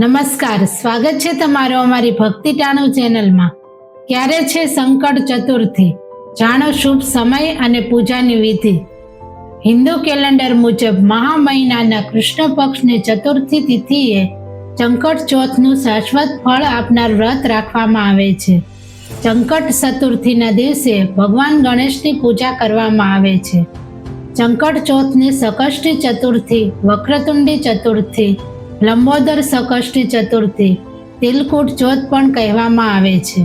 નમસ્કાર, સ્વાગત છે તમારો અમારી ભક્તિ ટાણું ચેનલમાં. ક્યારે છે સંકટ ચતુર્થી? જાણો શુભ સમય અને પૂજાની વિધિ. હિન્દુ કેલેન્ડર મુજબ મહા મહિનાના કૃષ્ણ પક્ષની ચતુર્થી તિથિએ ચંકટ ચોથનું શાશ્વત ફળ આપનાર વ્રત રાખવામાં આવે છે. ચંકટ ચતુર્થીના દિવસે ભગવાન ગણેશની પૂજા કરવામાં આવે છે. ચંકટ ચોથની સકષ્ટી ચતુર્થી, વક્રતુંડી ચતુર્થી લંબોદર સકષ્ટી ચતુર્થી, તિલકુટ ચોથ પણ કહેવામાં આવે છે.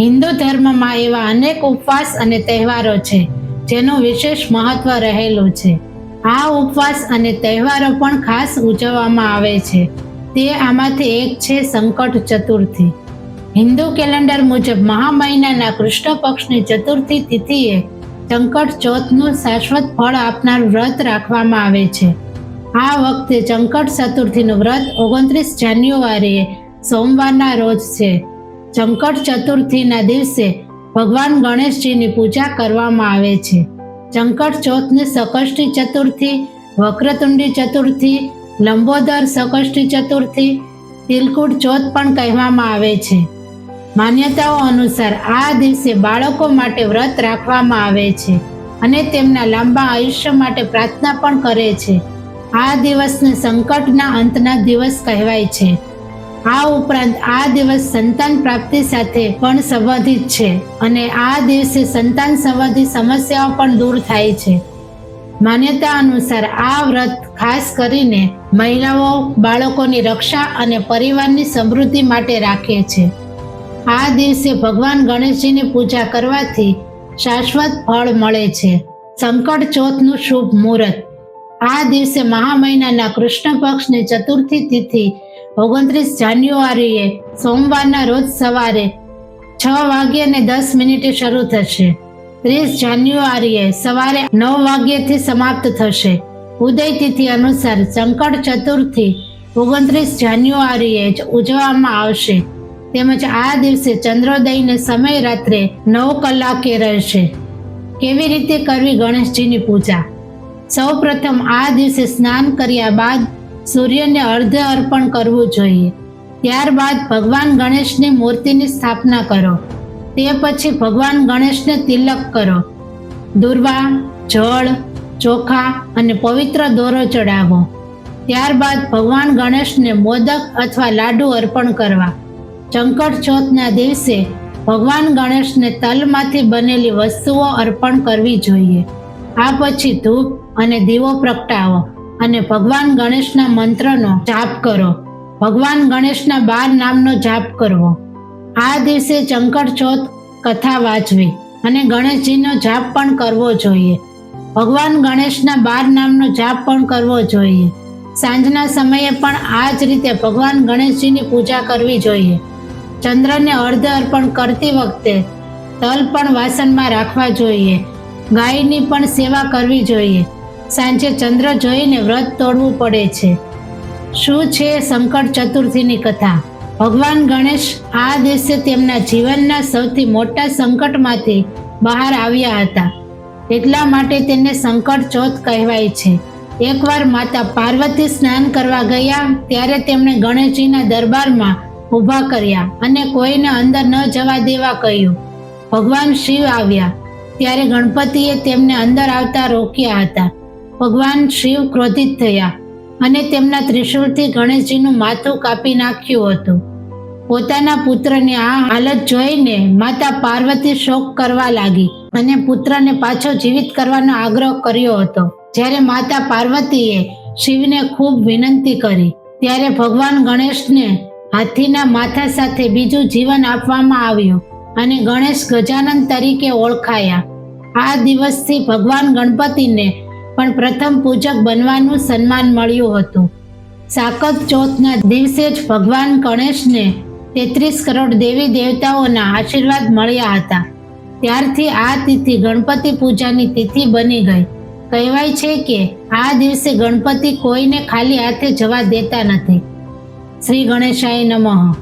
હિન્દુ ધર્મમાં એવા અનેક ઉપવાસ અને તહેવારો છે, જેનું વિશેષ મહત્વ રહેલું છે. આ ઉપવાસ અને તહેવારો પણ ખાસ ઉજવવામાં આવે છે. તે આમાંથી એક છે સંકટ ચતુર્થી. હિન્દુ કેલેન્ડર મુજબ મહા મહિનાના કૃષ્ણ પક્ષની ચતુર્થી તિથિએ સંકટ ચોથનું શાશ્વત ફળ આપનાર વ્રત રાખવામાં આવે છે. આ વખતે ચંકટ ચતુર્થીનું વ્રત ઓગણત્રીસ જાન્યુઆરીએ સોમવારના રોજ છે. ચંકટ ચતુર્થીના દિવસે ભગવાન ગણેશજીની પૂજા કરવામાં આવે છે. ચંકટ ચોથને સકષ્ટી ચતુર્થી, વક્રતુંડી ચતુર્થી, લંબોદર સકષ્ટી ચતુર્થી, તિલકુટ ચોથ પણ કહેવામાં આવે છે. માન્યતાઓ અનુસાર આ દિવસે બાળકો માટે વ્રત રાખવામાં આવે છે અને તેમના લાંબા આયુષ્ય માટે પ્રાર્થના પણ કરે છે. આ દિવસને સંકટના અંતના દિવસ કહેવાય છે. આ ઉપરાંત આ દિવસ સંતાન પ્રાપ્તિ સાથે પણ સંબંધિત છે અને આ દિવસે સંતાન સંબંધી સમસ્યાઓ પણ દૂર થાય છે. માન્યતા અનુસાર આ વ્રત ખાસ કરીને મહિલાઓ, બાળકોની રક્ષા અને પરિવારની સમૃદ્ધિ માટે રાખે છે. આ દિવસે ભગવાન ગણેશજીની પૂજા કરવાથી શાશ્વત ફળ મળે છે. સંકટ ચોથનું શુભ મુહૂર્ત. આ દિવસે મહા મહિનાના કૃષ્ણ પક્ષની ચતુર્થી તિથિ ઓગણત્રીસ જાન્યુઆરીએ સોમવારના રોજ સવારે છ વાગ્યે ને દસ મિનિટે શરૂ થશે. ત્રીસ જાન્યુઆરીએ સવારે નવ વાગ્યેથી સમાપ્ત થશે. ઉદય તિથિ અનુસાર સંકટ ચતુર્થી ઓગણત્રીસ જાન્યુઆરીએ જ ઉજવવામાં આવશે. તેમજ આ દિવસે ચંદ્રોદયને સમય રાત્રે નવ કલાકે રહેશે. કેવી રીતે કરવી ગણેશજીની પૂજા? સૌ પ્રથમ આ દિવસે સ્નાન કર્યા બાદ સૂર્યને અર્ધ અર્પણ કરવું જોઈએ. ત્યારબાદ ભગવાન ગણેશની મૂર્તિની સ્થાપના કરો. તે પછી ભગવાન ગણેશને તિલક કરો. દુર્વા, જળ, ચોખા અને પવિત્ર દોરો ચડાવો ત્યારબાદ ભગવાન ગણેશને મોદક અથવા લાડુ અર્પણ કરવા. ચંકટ ચોથના દિવસે ભગવાન ગણેશને તલમાંથી બનેલી વસ્તુઓ અર્પણ કરવી જોઈએ. આ પછી ધૂપ અને દીવો પ્રગટાવો અને ભગવાન ગણેશના મંત્રનો જાપ કરો. ભગવાન ગણેશના બાર નામનો જાપ કરવો. આ દિવસે ચંકર ચોથ કથા વાંચવી અને ગણેશજીનો જાપ પણ કરવો જોઈએ. ભગવાન ગણેશના બાર નામનો જાપ પણ કરવો જોઈએ. સાંજના સમયે પણ આ જ રીતે ભગવાન ગણેશજીની પૂજા કરવી જોઈએ. ચંદ્રને અર્ધ અર્પણ કરતી વખતે તલ પણ વાસણમાં રાખવા જોઈએ. ગાયની પણ સેવા કરવી જોઈએ. સાંજે ચંદ્ર જોઈને વ્રત તોડવું પડે છે. શું છે સંકટ ચતુર્થીની કથા? ભગવાન ગણેશ આ દિવસે તેમના જીવનના સૌથી મોટા સંકટમાંથી બહાર આવ્યા હતા. એટલા માટે તેને સંકટ ચોથ કહેવાય છે. એકવાર માતા પાર્વતી સ્નાન કરવા ગયા, ત્યારે તેમણે ગણેશજીના દરબારમાં ઊભા કર્યા અને કોઈને અંદર ન જવા દેવા કહ્યું. ભગવાન શિવ આવ્યા. ત્યારે ગણપતિએ તેમને અંદર આવતા રોક્યા હતા. ભગવાન શિવ ક્રોધિત થયા અને તેમના ત્રિશૂળથી ગણેશજીનું માથું કાપી નાખ્યું હતું. પોતાના પુત્રની આ હાલત જોઈને માતા પાર્વતી શોક કરવા લાગી અને પુત્રને પાછો જીવિત કરવાનો આગ્રહ કર્યો હતો. જ્યારે માતા પાર્વતીએ શિવને ખૂબ વિનંતી કરી, ત્યારે ભગવાન ગણેશને હાથીના માથા સાથે બીજું જીવન આપવામાં આવ્યું. અને ગણેશ ગજાનંદ તરીકે ઓળખાયા. આ દિવસથી ભગવાન ગણપતિને પણ પ્રથમ પૂજક બનવાનું સન્માન મળ્યું હતું. સાકત ચોથના દિવસે જ ભગવાન ગણેશને તેત્રીસ કરોડ દેવી દેવતાઓના આશીર્વાદ મળ્યા હતા. ત્યારથી આ તિથિ ગણપતિ પૂજાની તિથિ બની ગઈ. કહેવાય છે કે આ દિવસે ગણપતિ કોઈને ખાલી હાથે જવા દેતા નથી. શ્રી ગણેશાય નમઃ.